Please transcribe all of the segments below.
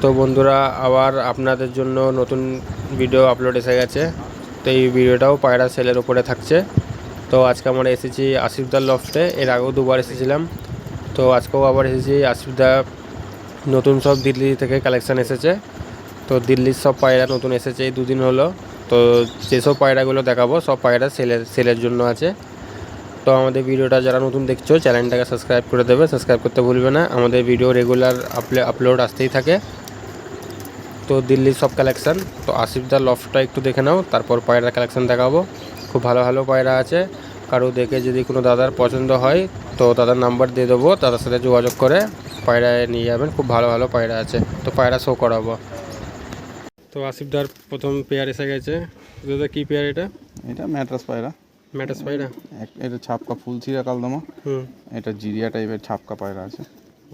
তো বন্ধুরা, আবার আপনাদের জন্য নতুন ভিডিও আপলোড এসে গেছে। তো এই ভিডিওটাও পায়রা সেলের ওপরে থাকছে। তো আজকে আমরা এসেছি আসিফদার লফটে এর আগেও দুবার এসেছিলাম। তো আজকেও আবার এসেছি আসিফদা নতুন সব দিল্লি থেকে কালেকশান এসেছে। তো দিল্লির সব পায়রা নতুন এসেছে, এই দুদিন হলো। তো যেসব পায়রাগুলো দেখাবো, সব পায়রা সেলের সেলের জন্য আছে। তো আমাদের ভিডিওটা যারা নতুন দেখছ চ্যানেলটাকে সাবস্ক্রাইব করে দেবে। সাবস্ক্রাইব করতে ভুলবে না। আমাদের ভিডিও রেগুলার আপলোড আসতেই থাকে। তো দিল্লির সব কালেকশান তো আসিফ আসিফদার লফটা একটু দেখে নাও তারপর পায়রা কালেকশান দেখাবো। খুব ভালো ভালো পায়রা আছে। কারও দেখে যদি কোনো দাদার পছন্দ হয় তো দাদার নাম্বার দিয়ে দেবো দাদার সাথে যোগাযোগ করে পায়রা নিয়ে যাবেন। খুব ভালো ভালো পায়রা আছে। তো পায়রা শো করাবো। তো আসিফদার প্রথম পেয়ার এসে গেছে। দাদা কী পেয়ার এটা? এটা ম্যাট্রাস পায়রা। ম্যাট্রাস পায়রা? এটা ছাপকা ফুল ছিঁড়া কালদমা। হুম। এটা জিরিয়া টাইপের ছাপকা পায়রা আছে।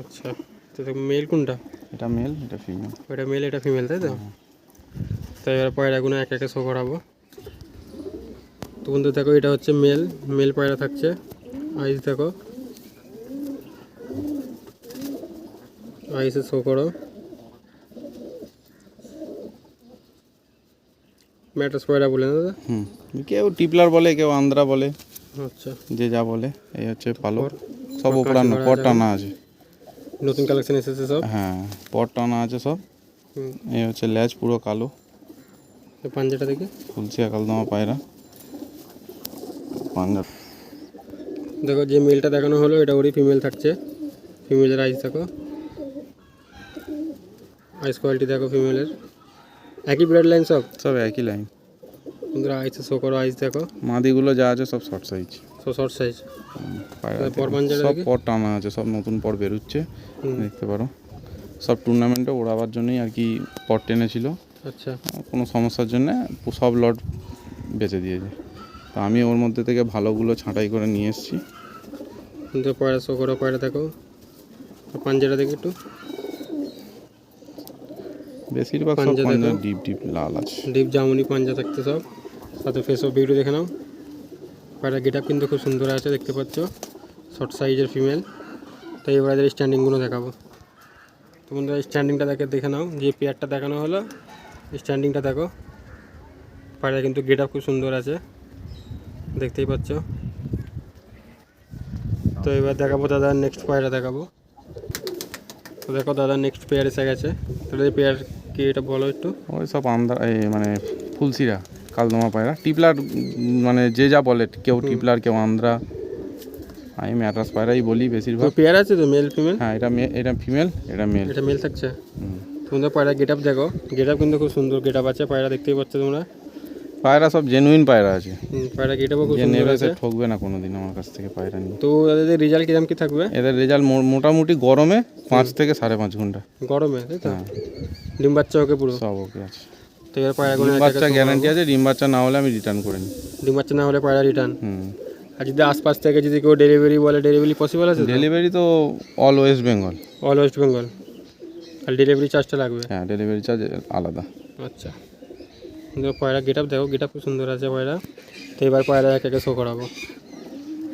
আচ্ছা। তো মেল কোনটা? এটা মেল এটা ফিমেল ওটা মেল এটা ফিমেল তাই তো? তো এবার পায়রাগুলো এক একে শো করাবো। তো বন্ধু দেখো এটা হচ্ছে মেল মেল পায়রা থাকছে। আইস দেখো। আইসে শো করো। ম্যাটাস পায়রা বলে না দাদা? হুম। কেউ টিপলার বলে কেউ আন্দ্রা বলে। আচ্ছা। যে যা বলে এই হচ্ছে পালো পর? সব পর ওপরানো কাজ করা পর আছে। টানা আছে। নতুন কালেকশন এসেছে সব? হ্যাঁ পর টানা আছে সব। এই হচ্ছে ল্যাজ পুরো কালো। পাঞ্জাটা দেখি। ফুলছিয়া কালদমা পায়রা। পাঞ্জাব দেখো যে মেলটা দেখানো হলো এটা ওরই ফিমেল থাকছে। ফিমেলের আইস দেখো। আইস কোয়ালিটি দেখো ফিমেলের একই ব্লাড লাইন সব? সব একই লাইন বন্ধুরা আইসে শো করো আইস দেখো। মাদিগুলো যা আছে সব শর্ট সাইজ শর্ট সাইজ সব? পর টানা আছে সব নতুন পর বেরোচ্ছে। দেখতে পারো। সব টুর্নামেন্টে ওড়াবার জন্যই আর কি টেনেছিল। আচ্ছা। কোনো সমস্যার জন্য সব লট বেচে দিয়েছে। তো আমি ওর মধ্যে থেকে ভালোগুলো ছাঁটাই করে নিয়ে এসেছি। কিন্তু শো করো দেখো। পাঞ্জাটা দেখি একটু। বেশিরভাগ পাঞ্জা ডিপ ডিপ লাল আছে। ডিপ জামুনি পাঞ্জা থাকতে সব। সাথে ফেস অফ ভিডিও দেখে নাও। পায়রা গেট কিন্তু খুব সুন্দর আছে, দেখতে পাচ্ছ। শর্ট সাইজের ফিমেল। তো এবার এদের স্ট্যান্ডিংগুলো দেখাবো। তো বন্ধুরা স্ট্যান্ডিংটা দেখে দেখে নাও। যে পেয়ারটা দেখানো হলো স্ট্যান্ডিংটা দেখো। পায়রা কিন্তু গেট খুব সুন্দর আছে। দেখতেই পাচ্ছ। তো এবার দেখাবো দাদা নেক্সট পায়রা দেখাবো। তো দেখো, দাদা নেক্সট পেয়ার এসে গেছে। তাহলে পেয়ার কি এটা বলো একটু? ওই সব আন্দা মানে ফুলসিরা কালদমা পায়রা। টিপলার মানে যে যা বলে কেউ টিপলার কেউ আন্দ্রা আমি ম্যাট্রাস পায়রাই বলি বেশিরভাগ। পেয়ার আছে তো মেল ফিমেল হ্যাঁ এটা এটা ফিমেল এটা মেল এটা মেল থাকছে? তোমরা পায়রা গেট আপ দেখো। গেট আপ কিন্তু খুব সুন্দর গেট আপ আছে পায়রা দেখতেই পাচ্ছ তোমরা। পায়রা সব জেনুইন পায়রা আছে। পায়রা গেট আপও খুব সুন্দর আছে। ঠকবে না কোনোদিন আমার কাছ থেকে পায়রা নিয়ে। তো এদের রেজাল্ট কিরম কি থাকবে? এদের রেজাল্ট মোটামুটি গরমে পাঁচ থেকে সাড়ে পাঁচ ঘণ্টা। গরমে তাই তো? হ্যাঁ। ডিম বাচ্চা ওকে পুরো। সব ওকে আছে। তো এবার পায়রাগুলো ডিম বাচ্চা গ্যারান্টি আছে ডিম বাচ্চা না হলে আমি রিটার্ন করে নিই। ডিম বাচ্চা না হলে পায়রা রিটার্ন হুম। আর যদি আশপাশ থেকে যদি কেউ ডেলিভারি বলে ডেলিভারি পসিবল আছে ডেলিভারি তো all West Bengal all West Bengal আর ডেলিভারি চার্জটা লাগবে? হ্যাঁ ডেলিভারি চার্জ আলাদা। আচ্ছা। পায়রা গেট আপ দেখো গেট আপ খুব সুন্দর আছে পায়রা। তো এবার পায়রা এক একে শো করাবো।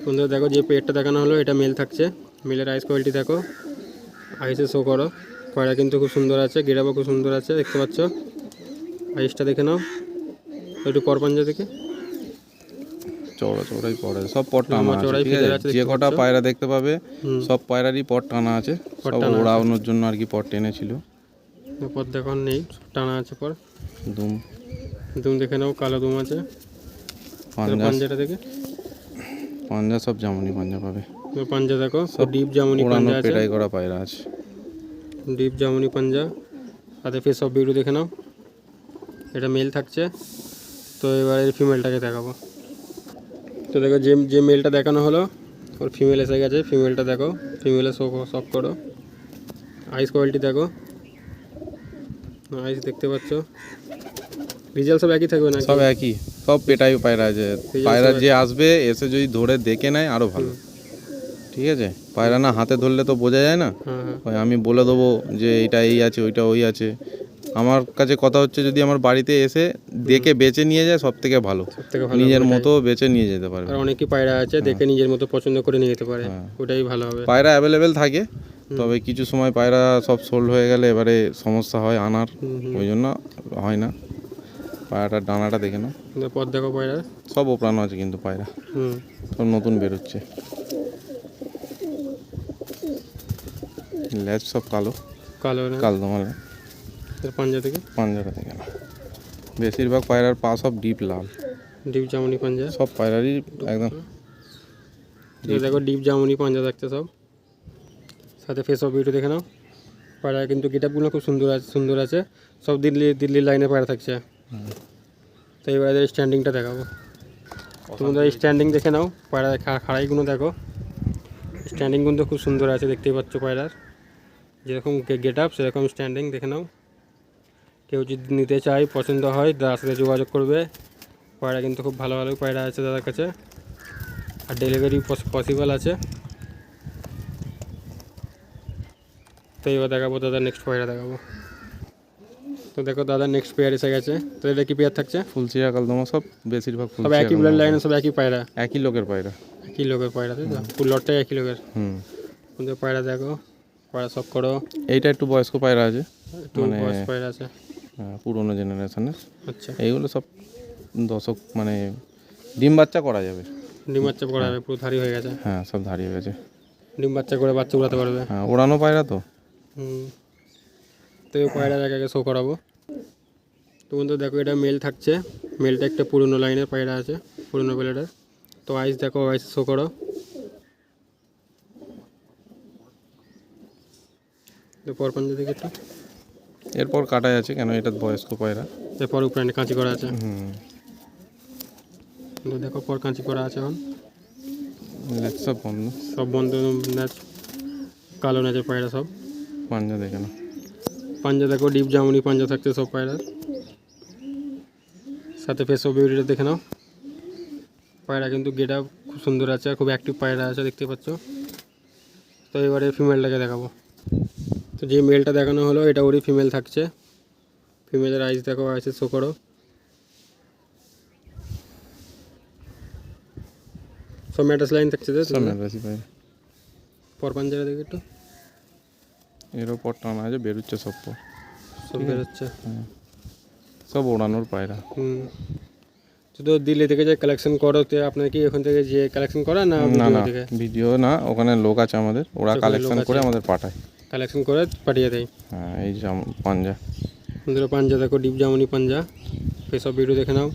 সুন্দর দেখো যে পেটটা দেখানো হলো এটা মেল থাকছে। মেলের আইস কোয়ালিটি দেখো। আইসে শো করো। পায়রা কিন্তু খুব সুন্দর আছে গেট খুব সুন্দর আছে দেখতে পাচ্ছ? আইসটা দেখে নাও। একটু পরপাঞ্জা থেকে চৌড়া চৌড়াই পড়ে সব পট টানা আছে ঠিক আছে? যে কটা পায়রা দেখতে পাবে সব পায়রারই পট টানা আছে পট সব ওড়ানোর জন্য আর কি পট টেনেছিল। পর দেখো নেই টানা আছে পর। দুম। দুম দেখে নাও কালো দুম আছে। পাঞ্জা পাঞ্জাটা দেখে। পাঞ্জা সব জামুনি পাঞ্জা পাবে। পাঞ্জা দেখো সব ডিপ জামুনি পাঞ্জা আছে। পেটাই করা পায়রা আছে। ডিপ জামুনি পাঞ্জা সাথে ফেস অফ ভিডিও দেখে নাও। এটা মেল থাকছে। তো এবার এর ফিমেলটাকে দেখাবো। তো দেখো যে যে মেলটা দেখানো হলো ওর ফিমেল এসে গেছে। ফিমেলটা দেখো ফিমেলে শো সব করো। আইস কোয়ালিটি দেখো। আইস দেখতে পাচ্ছ। রিজাল্ট সব একই থাকবে না সব একই। সব পেটাই পায়রা আছে পায়রা যে আসবে এসে যদি ধরে দেখে নেয় আরও ভালো। ঠিক আছে? পায়রা না হাতে ধরলে তো বোঝা যায় না। হ্যাঁ হ্যাঁ। আমি বলে দেবো যে এটা এই আছে ওইটা ওই আছে। আমার কাছে কথা হচ্ছে যদি আমার বাড়িতে এসে দেখে বেছে নিয়ে যায় সব থেকে ভালো নিজের মতো বেছে নিয়ে যেতে পারবে আর অনেকই পায়রা আছে দেখে নিজের মতো পছন্দ করে নিয়ে যেতে পারে। ওটাই ভালো হবে। পায়রা অ্যাভেলেবেল থাকে তবে কিছু সময় পায়রা সব সোল্ড হয়ে গেলে এবারে সমস্যা হয় আনার। ওই জন্য হয় না। পায়রাটার ডানাটা দেখে না পথ দেখো পায়রা। সব ওপরানো আছে কিন্তু পায়রা। সব নতুন বেরোচ্ছে। ল্যাজ সব কালো। কালো কাল এর পাঞ্জা থেকে? পাঞ্জাটা দেখে না বেশিরভাগ পায়রার পা সব ডিপ লাল। ডিপ জামুনি পাঞ্জা? সব পায়রারই একদম এই দেখো ডিপ জামুনি পাঞ্জা থাকছে সব। সাথে ফেস অফ বিউটি দেখে নাও। পায়রা কিন্তু গেটআপগুলো খুব সুন্দর আছে সুন্দর আছে। সব দিল্লি দিল্লির লাইনে পায়রা থাকছে। তো এবার এদের স্ট্যান্ডিংটা দেখাবো। তোমাদের স্ট্যান্ডিং দেখে নাও। পায়রা খা- খাড়াইগুলো দেখো। স্ট্যান্ডিং কিন্তু খুব সুন্দর আছে দেখতেই পাচ্ছ পায়রার। যেরকম গেট আপ সেরকম স্ট্যান্ডিং দেখে নাও। কেউ যদি নিতে চায় পছন্দ হয় দাদার সাথে যোগাযোগ করবে। পায়রা কিন্তু খুব ভালো ভালো পায়রা আছে দাদার কাছে। আর ডেলিভারি পসিবল আছে। তো এবার দেখাবো দাদা নেক্সট পেয়ার দেখাবো। তো দেখো দাদা নেক্সট পেয়ার এসে গেছে। তো এটা কি পেয়ার থাকছে? ফুলচিরা কালদমা সব বেশিরভাগ সব একই ব্লাড লাইনে সব একই পায়রা। একই লোকের পায়রা। একই লোকের পায়রা তাই তো? ফুল লটটাই একই লোকের। হুম। পায়রা দেখো। পায়রা সব করো। এইটা একটু বয়স্ক পায়রা আছে। একটু মানে- বয়স পায়রা আছে। পুরোনো জেনারেশনের আচ্ছা। এইগুলো সব দশক মানে ডিম বাচ্চা করা যাবে। ডিম বাচ্চা করা যাবে পুরো ধারি হয়ে গেছে। হ্যাঁ সব দাঁড়িয়ে গেছে। ডিম বাচ্চা করে বাচ্চা উড়াতে পারবে। হ্যাঁ ওড়ানো পায়রা তো। হুম। তো এই পায়রা আগে আগে শো করাবো। তো বন্ধু দেখো এটা মেল থাকছে। মেলটা একটা পুরনো লাইনের পায়রা আছে পুরনো বেলেটার তো আইস দেখো আইস শো করো। তো পর পাঞ্জা দেখে একটু। এরপর কাটাই আছে কেন? এটা বয়স্ক পায়রা। এরপর উপরে কাঁচি করা আছে। হুম। দেখো পর কাঁচি করা আছে এখন। সব বন্ধ। সব বন্ধ ন্যাচ কালো ন্যাচের পায়রা সব। পাঞ্জা দেখে না পাঞ্জা দেখো ডিপ জামুনি পাঞ্জা থাকছে সব পায়রার। সাথে ফেস অফ বিউটিটা দেখে নাও। পায়রা কিন্তু গেটা খুব সুন্দর আছে খুব অ্যাক্টিভ পায়রা আছে দেখতে পাচ্ছ। তো এবারে ফিমেলটাকে দেখাবো। তো যে মেলটা দেখানো হলো এটা ওরই ফিমেল থাকছে। ফিমেলের আইস দেখো আইসে শো করো। সব ম্যাটাস লাইন থাকছে তো? পায়রা পর পাঞ্জারা দেখে একটু। এর ওপর টানা আছে বেরোচ্ছে সব পর। সব বেরোচ্ছে। সব ওড়ানোর পায়রা। হুম। তো তো দিল্লি থেকে যে কালেকশন করোতে আপনার কি ওখান থেকে যে কালেকশন করা না না ভিডিও না ওখানে লোক আছে আমাদের। ওরা কালেকশন করে আমাদের পাঠায়। কালেকশন করে পাঠিয়ে দেয় হ্যাঁ এই জাম- পাঞ্জা। বন্ধুরা পাঞ্জা দেখো ডিপ জামুনি পাঞ্জা। সব ভিডিও দেখে নাও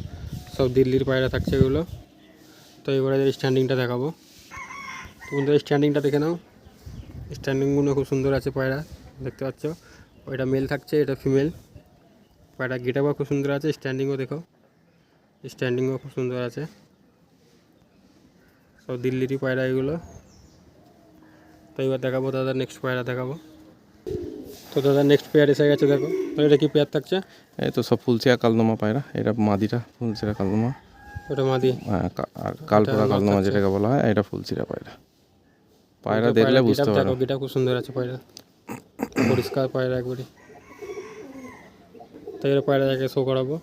সব দিল্লির পায়রা থাকছে এগুলো। তো এবারে স্ট্যান্ডিংটা দেখাবো। তো বন্ধুরা স্ট্যান্ডিংটা দেখে নাও। স্ট্যান্ডিংগুলো খুব সুন্দর আছে পায়রা দেখতে পাচ্ছ? ওইটা মেল থাকছে এটা ফিমেল পায়রা গেটাও খুব সুন্দর আছে স্ট্যান্ডিংও দেখো। স্ট্যান্ডিংও খুব সুন্দর আছে। সব দিল্লিরই পায়রা এগুলো। তো এবার দেখাবো দাদা নেক্সট পায়রা দেখাবো। তো দাদা নেক্সট পেয়ার এসে গেছে দেখো। এটা কি পেয়ার থাকছে? এই তো সব ফুলচিয়া কালদমা পায়রা। এটা মাদিটা ফুলচিরা কালদমা। ওটা মাদি। হ্যাঁ আর কালপোড়া নর কালদমা যেটাকে বলা হয় এটা ফুলচিরা পায়রা। পায়রা দেখলে বুঝতে পারো দেখো গেটা খুব সুন্দর আছে পায়রা। পরিষ্কার পায়রা একবারে। তাই এর পায়রা দেখে শো করাবো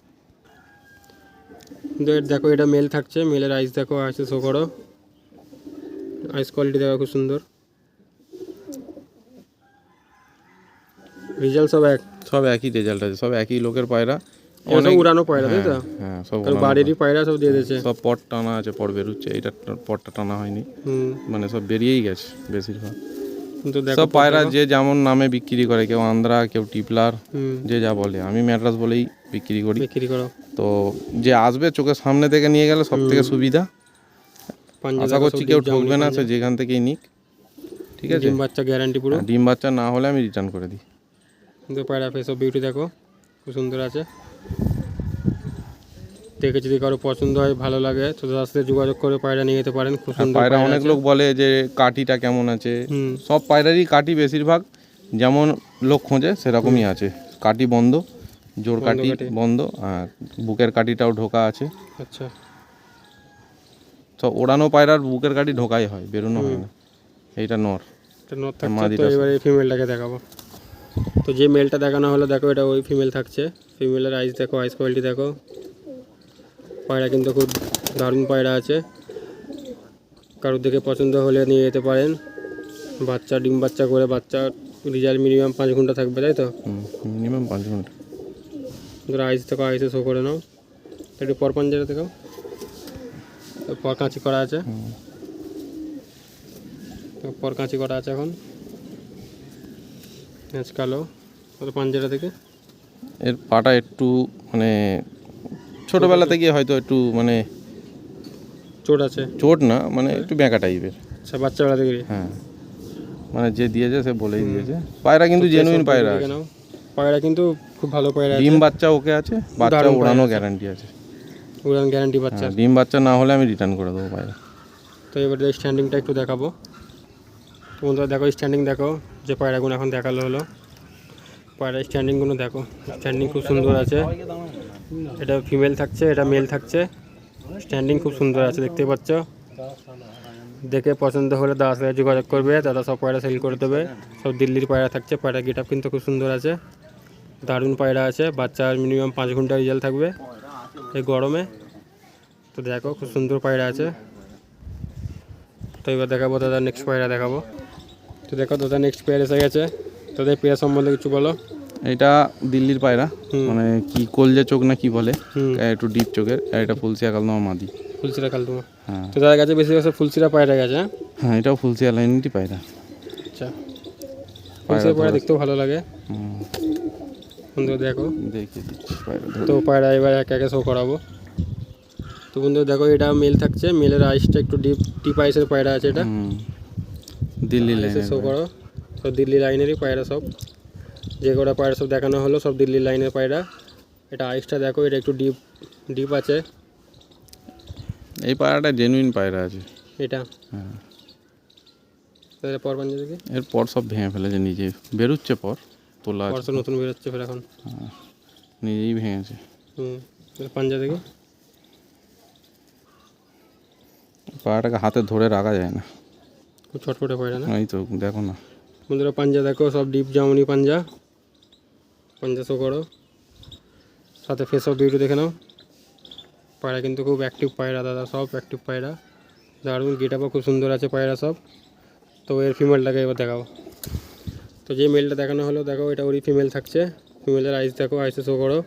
দেখো এটা মেল থাকছে। মেলের আইস দেখো আইসে শো করো। আইস কোয়ালিটি দেখো খুব সুন্দর। রেজাল্ট সব এক সব একই রেজাল্ট আছে সব একই লোকের পায়রা। সব উড়ানো পায়রা তাই তো? হ্যাঁ, হ্যাঁ সব বাড়িরই পায়রা। সব দিয়ে দিয়েছে। সব পট টানা আছে পট বেরোচ্ছে এটা পটটা টানা হয়নি। মানে সব বেরিয়েই গেছে বেশিরভাগ। সব পায়রা যে যেমন নামে বিক্রি করে কেউ আন্দ্রা কেউ টিপলার যে যা বলে আমি ম্যাট্রাস বলেই বিক্রি করি। বিক্রি করো। তো যে আসবে চোখের সামনে থেকে নিয়ে গেলে সব থেকে সুবিধা। আশা করছি কেউ ঠকবে না সে যেখান থেকেই নিক। ঠিক আছে? ডিম বাচ্চা গ্যারান্টি পুরো? ডিম বাচ্চা না হলে আমি রিটার্ন করে দিই। কিন্তু পায়রা ফেস অফ বিউটি দেখো খুব সুন্দর আছে। দেখে যদি কারও পছন্দ হয় ভালো লাগে তো তার সাথে যোগাযোগ করে পায়রা নিয়ে যেতে পারেন খুব সুন্দর পায়রা অনেক লোক বলে যে কাঠিটা কেমন আছে? সব পায়রারই কাঠি বেশিরভাগ যেমন লোক খোঁজে সেরকমই আছে। কাঠি বন্ধ জোর কাঠি। বন্ধ আর বুকের কাঠিটাও ঢোকা আছে। আচ্ছা। তো ওড়ানো পায়রার বুকের কাঠি ঢোকাই হয় বেরোনো হয় না। এইটা নর। মাদিটা তো এবারে ফিমেলটাকে দেখাবো। তো যে মেলটা দেখানো হলো দেখো এটা ওই ফিমেল থাকছে। ফিমেলের আইস দেখো আইস কোয়ালিটি দেখো। পায়রা কিন্তু খুব দারুণ পায়রা আছে। কারোর দেখে পছন্দ হলে নিয়ে যেতে পারেন। বাচ্চা ডিম বাচ্চা করে বাচ্চা রেজাল্ট মিনিমাম পাঁচ ঘণ্টা থাকবে তাই তো? মিনিমাম পাঁচ ঘণ্টা। ধরো আইস থেকে আইসে শো করে নাও। একটু পর পাঞ্জারা থেকেও পর কাঁচি করা আছে। তো পর কাঁচি করা আছে এখন। পেঁয়াজ কালো। পাঞ্জারা থেকে। এর পাটা একটু মানে ছোটবেলা থেকে হয়তো একটু মানে চোট আছে। চোট না মানে একটু বেঁকা টাইপের। সে বাচ্চাবেলা থেকে। হ্যাঁ। মানে যে দিয়েছে সে বলেই দিয়েছে। পায়রা কিন্তু জেনুইন পায়রা নাও। পায়রা কিন্তু খুব ভালো পায়রা ডিম বাচ্চা ওকে আছে বাচ্চা ওড়ানো গ্যারান্টি আছে। উড়ান গ্যারান্টি বাচ্চা হ্যাঁ, ডিম বাচ্চা না হলে আমি রিটার্ন করে দেবো পায়রা। তো এবারে স্ট্যান্ডিংটা একটু দেখাবো। তো বন্ধুরা দেখো স্ট্যান্ডিং দেখো। যে পায়রাগুলো এখন দেখাল হলো। পায়রা স্ট্যান্ডিংগুলো দেখো স্ট্যান্ডিং খুব সুন্দর আছে। এটা ফিমেল থাকছে, এটা মেল থাকছে। স্ট্যান্ডিং খুব সুন্দর আছে, দেখতে পাচ্ছ? দেখে পছন্দ হলে দাদা সাথে যোগাযোগ করবে, দাদা সব পায়রা সেল করে দেবে। সব দিল্লির পায়রা থাকছে, পায়রা গেট আপ কিন্তু খুব সুন্দর আছে। দারুণ পায়রা আছে বাচ্চার মিনিমাম পাঁচ ঘণ্টা রেজাল্ট থাকবে এই গরমে। তো দেখো, খুব সুন্দর পায়রা আছে। তো এবার দেখাবো দাদা নেক্সট পায়রা দেখাবো। তো দেখো দাদা নেক্সট পেয়ার এসে গেছে। তোদের পেয়ার সম্বন্ধে কিছু বলো। এটা দিল্লির পায়রা মানে কি কলজে চোখ না কি বলে একটু ডিপ চোখের আর এটা ফুলসিয়া কালদমা মাদি। ফুলসিরা কাল তোমার হ্যাঁ। তো তাদের কাছে বেশি বেশি ফুলসিরা পায়রা গেছে হ্যাঁ? হ্যাঁ এটাও ফুলসিয়া লাইনটি পায়রা। আচ্ছা। ফুলসিরা পায়রা দেখতেও ভালো লাগে। হুম, বন্ধুরা দেখো। পায়রা তো পায়রা এবার এক একে শো করাবো। তো বন্ধুরা দেখো এটা মেল থাকছে। মেলের আইসটা একটু ডিপ ডিপ আইসের পায়রা আছে এটা। দিল্লি লাইনের শো করো। সব দিল্লি লাইনেরই পায়রা সব। যে কটা পায়রা সব দেখানো হলো সব দিল্লি লাইনের পায়রা। এটা আইসটা দেখো এটা একটু ডিপ ডিপ আছে। এই পায়রাটা জেনুইন পায়রা আছে। এটা। হ্যাঁ। তাহলে পর পাঞ্জা এরপর সব ভেঙে ফেলেছে নিজে বেরোচ্ছে পর তোলা আছে। পরশো নতুন বেরোচ্ছে ফের এখন। নিজেই ভেঙেছে। হুম পাঞ্জা দেখি। পায়রাটাকে হাতে ধরে রাখা যায় না। ছটফটে পায়রা না? এই তো দেখো না। বন্ধুরা পাঞ্জা দেখো সব ডিপ জামনি পাঞ্জা। পাঞ্জা শো করো। সাথে ফেস অফ বিউটি দেখে নাও। পায়রা কিন্তু খুব অ্যাক্টিভ পায়রা দাদা সব অ্যাক্টিভ পায়রা। দারুণ গেট আপও খুব সুন্দর আছে পায়রা সব। তো এর ফিমেলটাকে এবার দেখাবো তো যে মেলটা দেখানো হলো দেখো এটা ওরই ফিমেল থাকছে। ফিমেলের আইস দেখো আইসে শো করো।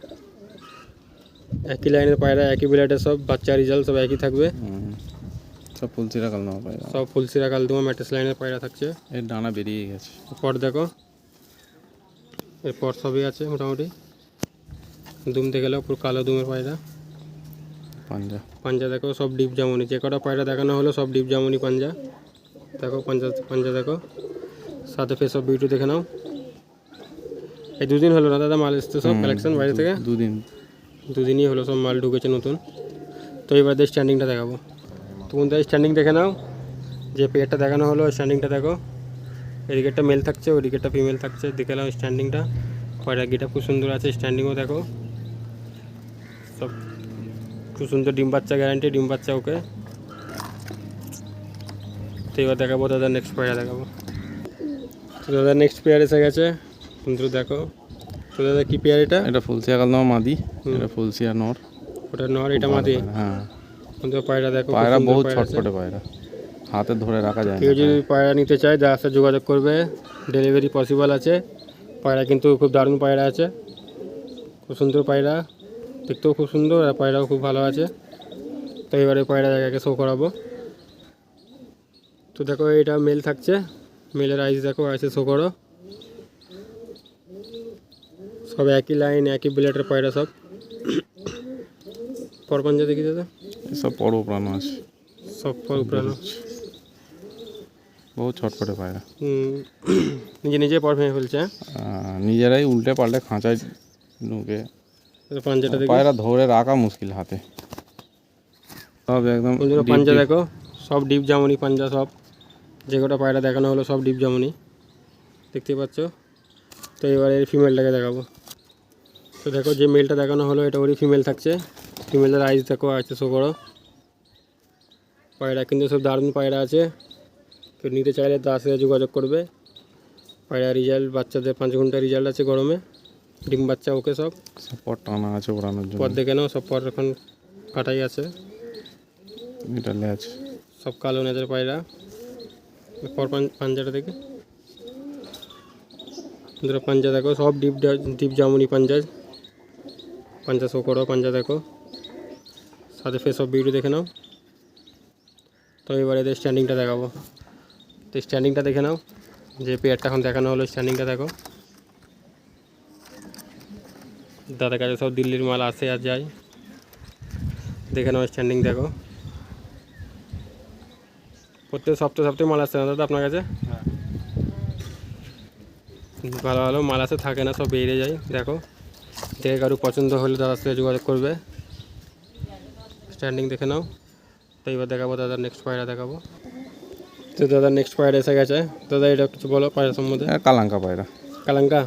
একই লাইনের পায়রা একই বিলেটের সব বাচ্চা রেজাল্ট সব একই থাকবে। সব ফুলসিরা কালদমা পায়রা। সব ফুলসিরা কালদুমা ম্যাট্রেস লাইনের পায়রা থাকছে। এর ডানা বেরিয়ে গেছে। পর দেখো এরপর সবই আছে মোটামুটি। দুম দেখে গেলেও পুরো কালো দুমের পায়রা। পাঞ্জা। পাঞ্জা দেখো সব ডিপ জামুনি। যে কটা পায়রা দেখানো হলো সব ডিপ জামুনি পাঞ্জা। দেখো পাঞ্জা পাঞ্জা দেখো। সাথে ফেস অফ বিউটি দেখে নাও। এই দুদিন হলো না দাদা মাল এসছে সব কালেকশন বাইরে থেকে? দুদিন। দুদিনই হলো সব মাল ঢুকেছে নতুন। তো এবার স্ট্যান্ডিংটা দেখাবো। তাই স্ট্যান্ডিং দেখে নাও। যে পেয়ারটা দেখানো হলো স্ট্যান্ডিংটা দেখো। এদিকেরটা মেল থাকছে ওদিকেরটা ফিমেল থাকছে। দেখে নাও স্ট্যান্ডিংটা গেটা খুব সুন্দর আছে স্ট্যান্ডিংও দেখো। সব খুব সুন্দর ডিম বাচ্চা গ্যারান্টি ডিম বাচ্চা ওকে। তো এবার দেখাবো দাদা নেক্সট পেয়ার দেখাবো। তো দাদা নেক্সট পেয়ার এসে গেছে। বন্ধুরা দেখো। তো দাদা কী পেয়ার এটা? এটা ফুলসিয়া কালদমা মাদি। এটা ফুলসিয়া নর। ওটা নর এটা মাদি? হ্যাঁ। পায়রা দেখো পায়রা বহুত ছটফটে পায়রা। হাতে ধরে রাখা যায় কেউ যদি পায়রা। নিতে চায় যার সাথে যোগাযোগ করবে ডেলিভারি পসিবল আছে। পায়রা কিন্তু খুব দারুণ পায়রা আছে। খুব সুন্দর পায়রা। দেখতেও খুব সুন্দর আর পায়রাও খুব ভালো আছে। তো এবারে পায়রা জায়গাকে শো করাবো। তো দেখো এটা মেল থাকছে। মেলের আইস দেখো আইসে শো করো। সব একই লাইন একই ব্লেডের পায়রা সব। পরপঞ্জা দেখি দাদা এসব পর্ব প্রাণ আছে। সব পর উপরানো বহুত ছটফটে পায়রা নিজে নিজে পর ভেঙে ফেলছে হ্যাঁ? নিজেরাই উল্টে পাল্টে খাঁচায় এটা পাঞ্জাটা দেখি। পায়রা ধরে রাখা মুশকিল হাতে। সব একদম পাঞ্জা দেখো সব ডিপ জামুনি পাঞ্জা সব। যে কটা পায়রা দেখানো হলো সব ডিপ জামুনি। দেখতে পাচ্ছ? তো এবার ফিমেলটাকে দেখাবো। তো দেখো যে মেলটা দেখানো হলো এটা ওরই ফিমেল থাকছে। ফিমেলের আইস দেখো আছে শো করো। পায়রা কিন্তু সব দারুণ পায়রা আছে। কেউ নিতে চাইলে তার সাথে যোগাযোগ করবে। পায়রা রেজাল্ট বাচ্চাদের পাঁচ ঘণ্টা রেজাল্ট আছে গরমে। ডিম বাচ্চা ওকে সব। পর টানা আছে ওড়ানোর জন্য। পর দেখে নাও সব পর এখন কাটাই আছে। এটা ল্যাচ সব কালো নেজের পায়রা। পর পাঞ্জাটা দেখে। পাঞ্জা দেখো সব ডিপ ডিপ জামুনি পাঞ্জা পাঞ্জা শো করো পাঞ্জা দেখো। সাথে ফেস অফ বিউটি দেখে নাও। তো এবার এদের স্ট্যান্ডিংটা দেখাবো। তো স্ট্যান্ডিংটা দেখে নাও। যে পেয়ারটা এখন দেখানো হলো স্ট্যান্ডিংটা দেখো। দাদার কাছে সব দিল্লির মাল আসে আর যায়। দেখে নাও স্ট্যান্ডিং দেখো। প্রত্যেক সপ্তাহে সপ্তাহে মাল আসছে না দাদা আপনার কাছে? ভালো ভালো মাল আসে থাকে না সব বেরিয়ে যায়। দেখো। দেখে কারও পছন্দ হলে দাদার সাথে যোগাযোগ করবে। স্ট্যান্ডিং দেখে নাও। তো এবার দেখাবো দাদার নেক্সট পায়রা দেখাবো। তো দাদার নেক্সট পায়রা এসে গেছে। দাদা এটা কিছু বলো পায়রা সম্বন্ধে? কালাঙ্কা পায়রা। কালাঙ্কা?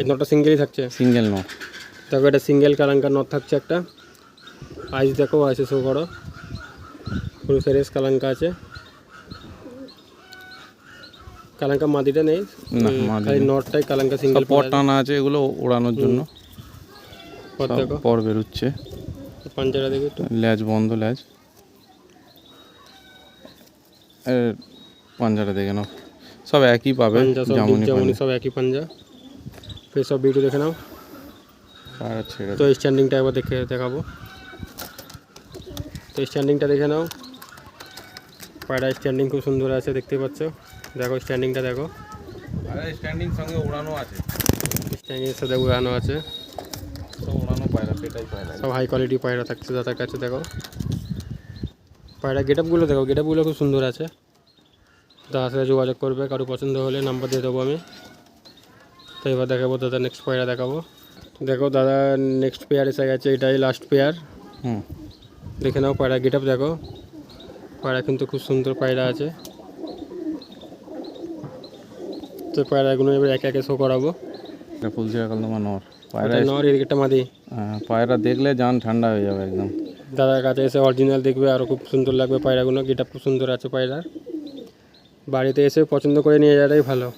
এই নটা সিঙ্গেলই থাকছে? সিঙ্গেল নট দেখো এটা সিঙ্গেল কালাঙ্কা নট থাকছে একটা। আইস দেখো আইসে শো করো। ফুল ফেরেস কালাঙ্কা আছে। কালাঙ্কা মাদিটা নেই। না, এই মাদি খালি নটটাই কালাঙ্কা সিঙ্গেল পর টানা আছে এগুলো ওড়ানোর জন্য। পর বেরোচ্ছে। পাঞ্জারা দেখো একটু। ল্যাজ বন্ধ ল্যাজ। এর পাঞ্জাটা দেখে নাও। সব একই পাবে সব যেমনই সব একই পাঞ্জা। ফেস অফ বিউটি দেখে নাও। ছেড়ে তো স্ট্যান্ডিংটা একবার দেখে দেখাবো। তো স্ট্যান্ডিংটা দেখে নাও। পায়রা স্ট্যান্ডিং খুব সুন্দর আছে দেখতে পাচ্ছ। দেখো স্ট্যান্ডিংটা দেখো। স্ট্যান্ডিং সঙ্গে ওড়ানো আছে। স্ট্যান্ডিংয়ের সাথে উড়ানো আছে সব ওড়ানো পায়রা সেটাই পায়রা সব হাই কোয়ালিটি পায়রা থাকছে দাদার কাছে দেখো। পায়রা গেট আপগুলো দেখো গেট আপগুলো খুব সুন্দর আছে। দাদার সাথে যোগাযোগ করবে কারও পছন্দ হলে নাম্বার দিয়ে দেবো আমি। তো এবার দেখাবো দাদা নেক্সট পায়রা দেখাবো। দেখো দাদা নেক্সট পেয়ার এসে গেছে এটাই লাস্ট পেয়ার হুম। দেখে নাও পায়রা গেট আপ দেখো। পায়রা কিন্তু খুব সুন্দর পায়রা আছে। তো পায়রাগুলো এবার একে একে শো করাবো। কালদমা নর। পায়রা নর এদিকেটা মাদি। হ্যাঁ, পায়রা দেখলে জান ঠান্ডা হয়ে যাবে একদম। দাদার কাছে এসে অরিজিনাল দেখবে আরও খুব সুন্দর লাগবে পায়রাগুলো গেট খুব সুন্দর আছে পায়রার। বাড়িতে এসে পছন্দ করে নিয়ে যাওয়াটাই ভালো।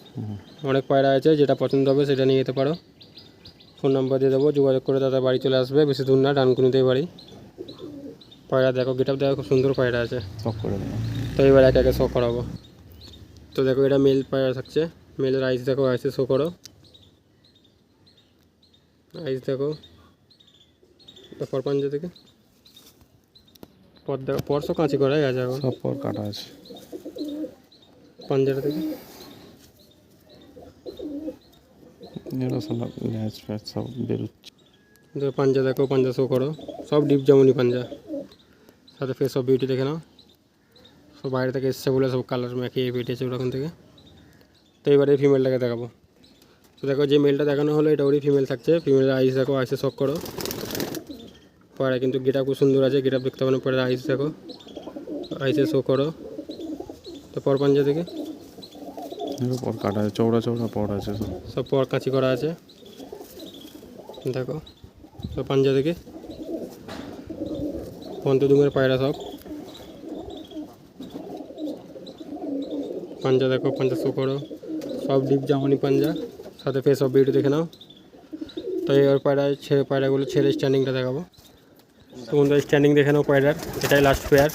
অনেক পায়রা আছে যেটা পছন্দ হবে সেটা নিয়ে যেতে পারো। ফোন নাম্বার দিয়ে দেবো যোগাযোগ করে দাদা বাড়ি চলে আসবে বেশি দূর না ডানকুনিতে বাড়ি। পায়রা দেখো গেট আপ দেখো খুব সুন্দর পায়রা আছে। তো এবার একে একে শো করাবো। তো দেখো এটা মেল পায়রা থাকছে। মেলের আইস দেখো আইসে শো করো। আইস দেখো এটা পর পাঞ্জা থেকে পর দেখো পরশো কাঁচি করাই আছে এখন সব পর কাটা আছে পাঞ্জাটা থেকে এগুলো সব ল্যাজ ফ্যাজ সব বেরোচ্ছে দেখো পাঞ্জা দেখো পাঞ্জা শো করো সব ডিপ যেমনই পাঞ্জা সাথে ফেস অফ বিউটি দেখে নাও সব বাইরে থেকে এসছে বলে সব কালার মেখিয়ে পেটেছে ওরকম থেকে তো এবারে ফিমেলটাকে দেখাবো তো দেখো যে মেলটা দেখানো হলো এটা ওরই ফিমেল থাকছে। ফিমেলের আইস দেখো আইসে শক করো। পরে কিন্তু গেটা খুব সুন্দর আছে গেটা দেখতে পাবেন পরে আইস দেখো। আইসে শো করো। তো পর পাঞ্জা থেকে? পর কাটা আছে চৌড়া চৌড়া পর আছে সব। পর কাঁচি করা আছে। দেখো পাঞ্জা থেকে? পন্তদুমের পায়রা সব। পাঞ্জা দেখো পাঞ্জা শো করো। সব ডিপ জামানি পাঞ্জা। সাথে ফেস অফ বিউটি দেখে নাও। তো এবার পায়রা ছেড়ে পায়রাগুলো ছেড়ে স্ট্যান্ডিংটা দেখাবো। তো স্ট্যান্ডিং দেখে নাও পায়রার। এটাই লাস্ট পেয়ার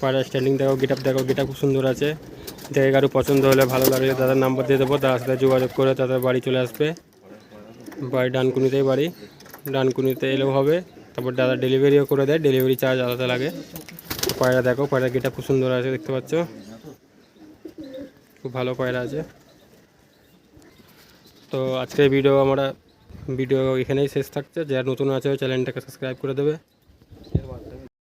পায়রার স্ট্যান্ডিং দেখো গেট আপ দেখো গেট খুব সুন্দর আছে। দেখে কারও পছন্দ হলে ভালো লাগলে দাদার নাম্বার দিয়ে দেবো। দাদার সাথে যোগাযোগ করে তাদের বাড়ি চলে আসবে। বাড়ি ডানকুনিতেই বাড়ি। ডানকুনিতে এলেও হবে। তারপর দাদা ডেলিভারিও করে দেয়। ডেলিভারি চার্জ আলাদা লাগে। পায়রা দেখো, পায়রা গেটা খুব সুন্দর আছে, দেখতে পাচ্ছ? খুব ভালো পায়রা আছে। তো আজকের ভিডিও আমরা ভিডিও এখানেই শেষ থাকছে। যারা নতুন আছে, চ্যানেলটাকে সাবস্ক্রাইব করে দেবে।